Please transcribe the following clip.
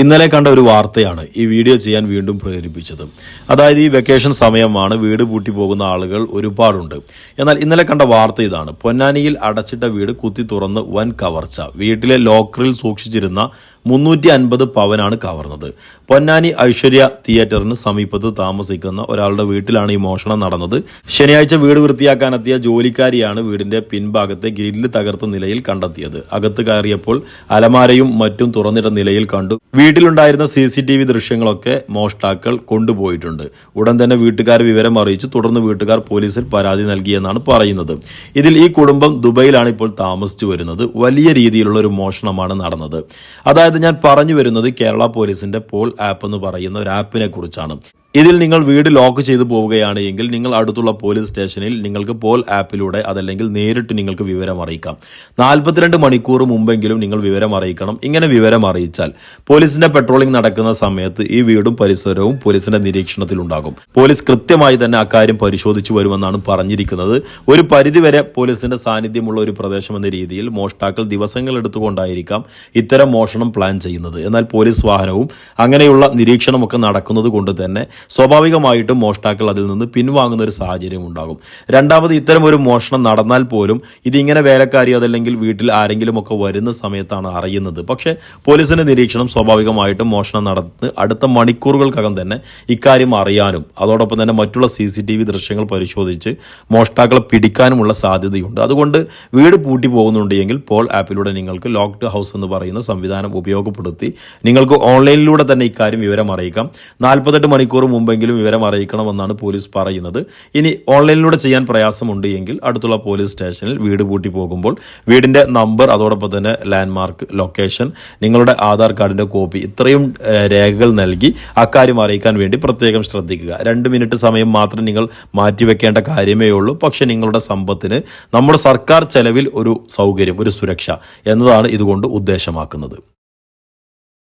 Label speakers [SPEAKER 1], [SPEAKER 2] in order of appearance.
[SPEAKER 1] ഇന്നലെ കണ്ട ഒരു വാർത്തയാണ് ഈ വീഡിയോ ചെയ്യാൻ വീണ്ടും പ്രേരിപ്പിച്ചത്. അതായത് ഈ വെക്കേഷൻ സമയമാണ് വീട് പൂട്ടി പോകുന്ന ആളുകൾ ഒരുപാടുണ്ട്. എന്നാൽ ഇന്നലെ കണ്ട വാർത്ത ഇതാണ്. പൊന്നാനിയിൽ അടച്ചിട്ട വീട് കുത്തി തുറന്ന് വൻ കവർച്ച. വീട്ടിലെ ലോക്കറിൽ സൂക്ഷിച്ചിരുന്ന മുന്നൂറ്റി അൻപത് പവനാണ് കവർന്നത്. പൊന്നാനി ഐശ്വര്യ തിയേറ്ററിന് സമീപത്ത് താമസിക്കുന്ന ഒരാളുടെ വീട്ടിലാണ് ഈ മോഷണം നടന്നത്. ശനിയാഴ്ച വീട് വൃത്തിയാക്കാനെത്തിയ ജോലിക്കാരിയാണ് വീടിന്റെ പിൻഭാഗത്തെ ഗ്രില്ല് തകർത്ത നിലയിൽ കണ്ടെത്തിയത്. അകത്ത് കയറിയപ്പോൾ അലമാരയും മറ്റും തുറന്നിട്ട നിലയിൽ കണ്ടു. വീട്ടിലുണ്ടായിരുന്ന സി സി ടി വി ദൃശ്യങ്ങളൊക്കെ മോഷ്ടാക്കൾ കൊണ്ടുപോയിട്ടുണ്ട്. ഉടൻ തന്നെ വീട്ടുകാർ വിവരം അറിയിച്ചു തുടർന്ന് വീട്ടുകാർ പോലീസിൽ പരാതി നൽകിയെന്നാണ് പറയുന്നത്. ഇതിൽ ഈ കുടുംബം ദുബൈയിലാണ് ഇപ്പോൾ താമസിച്ചു വരുന്നത്. വലിയ രീതിയിലുള്ള ഒരു മോഷണമാണ് നടന്നത്. അതായത് ഞാൻ പറഞ്ഞു വരുന്നത് കേരള പോലീസിന്റെ പോൾ ആപ്പ് എന്ന് പറയുന്ന ഒരു ആപ്പിനെ കുറിച്ചാണ്. ഇതിൽ നിങ്ങൾ വീട് ലോക്ക് ചെയ്തു പോവുകയാണ് എങ്കിൽ നിങ്ങൾ അടുത്തുള്ള പോലീസ് സ്റ്റേഷനിൽ നിങ്ങൾക്ക് പോൽ ആപ്പിലൂടെ അതല്ലെങ്കിൽ നേരിട്ട് നിങ്ങൾക്ക് വിവരം അറിയിക്കാം. നാൽപ്പത്തിരണ്ട് മണിക്കൂർ മുമ്പെങ്കിലും നിങ്ങൾ വിവരം അറിയിക്കണം. ഇങ്ങനെ വിവരം അറിയിച്ചാൽ പോലീസിന്റെ പെട്രോളിംഗ് നടക്കുന്ന സമയത്ത് ഈ വീടും പരിസരവും പോലീസിന്റെ നിരീക്ഷണത്തിലുണ്ടാകും പോലീസ് കൃത്യമായി തന്നെ അക്കാര്യം പരിശോധിച്ചു വരുമെന്നാണ് പറഞ്ഞിരിക്കുന്നത്. ഒരു പരിധിവരെ പോലീസിന്റെ സാന്നിധ്യമുള്ള ഒരു പ്രദേശം എന്ന രീതിയിൽ മോഷ്ടാക്കൾ ദിവസങ്ങൾ എടുത്തുകൊണ്ടായിരിക്കാം ഇത്തരം മോഷണം പ്ലാൻ ചെയ്യുന്നത്. എന്നാൽ പോലീസ് വാഹനവും അങ്ങനെയുള്ള നിരീക്ഷണമൊക്കെ നടക്കുന്നത് കൊണ്ട് തന്നെ സ്വാഭാവികമായിട്ടും മോഷ്ടാക്കൾ അതിൽ നിന്ന് പിൻവാങ്ങുന്ന ഒരു സാഹചര്യം ഉണ്ടാകും. രണ്ടാമത് ഇത്തരം ഒരു മോഷണം നടന്നാൽ പോലും ഇതിങ്ങനെ വേലക്കാരി അതല്ലെങ്കിൽ വീട്ടിൽ ആരെങ്കിലും ഒക്കെ വരുന്ന സമയത്താണ് അറിയുന്നത്. പക്ഷേ പോലീസിന്റെ നിരീക്ഷണം സ്വാഭാവികമായിട്ടും മോഷണം നടന്ന് അടുത്ത മണിക്കൂറുകൾക്കകം തന്നെ ഇക്കാര്യം അറിയാനും അതോടൊപ്പം തന്നെ മറ്റുള്ള സി സി ടി വി ദൃശ്യങ്ങൾ പരിശോധിച്ച് മോഷ്ടാക്കളെ പിടിക്കാനുമുള്ള സാധ്യതയുണ്ട്. അതുകൊണ്ട് വീട് പൂട്ടി പോകുന്നുണ്ടെങ്കിൽ പോൾ ആപ്പിലൂടെ നിങ്ങൾക്ക് ലോക്ക്ഡ് ഹൗസ് എന്ന് പറയുന്ന സംവിധാനം ഉപയോഗപ്പെടുത്തി നിങ്ങൾക്ക് ഓൺലൈനിലൂടെ തന്നെ ഇക്കാര്യം വിവരം അറിയിക്കാം. നാൽപ്പത്തെട്ട് മണിക്കൂർ മുമ്പെങ്കിലും വിവരം അറിയിക്കണമെന്നാണ് പോലീസ് പറയുന്നത്. ഇനി ഓൺലൈനിലൂടെ ചെയ്യാൻ പ്രയാസമുണ്ട് എങ്കിൽ അടുത്തുള്ള പോലീസ് സ്റ്റേഷനിൽ വീട് പൂട്ടി പോകുമ്പോൾ വീടിന്റെ നമ്പർ അതോടൊപ്പം തന്നെ ലാൻഡ്മാർക്ക് ലൊക്കേഷൻ നിങ്ങളുടെ ആധാർ കാർഡിന്റെ കോപ്പി ഇത്രയും രേഖകൾ നൽകി അക്കാര്യം അറിയിക്കാൻ വേണ്ടി പ്രത്യേകം ശ്രദ്ധിക്കുക. രണ്ട് മിനിറ്റ് സമയം മാത്രം നിങ്ങൾ മാറ്റിവെക്കേണ്ട കാര്യമേ ഉള്ളൂ. പക്ഷെ നിങ്ങളുടെ സമ്പത്തിന് നമ്മുടെ സർക്കാർ ചെലവിൽ ഒരു സൗകര്യം ഒരു സുരക്ഷ എന്നതാണ് ഇതുകൊണ്ട് ഉദ്ദേശമാക്കുന്നത്.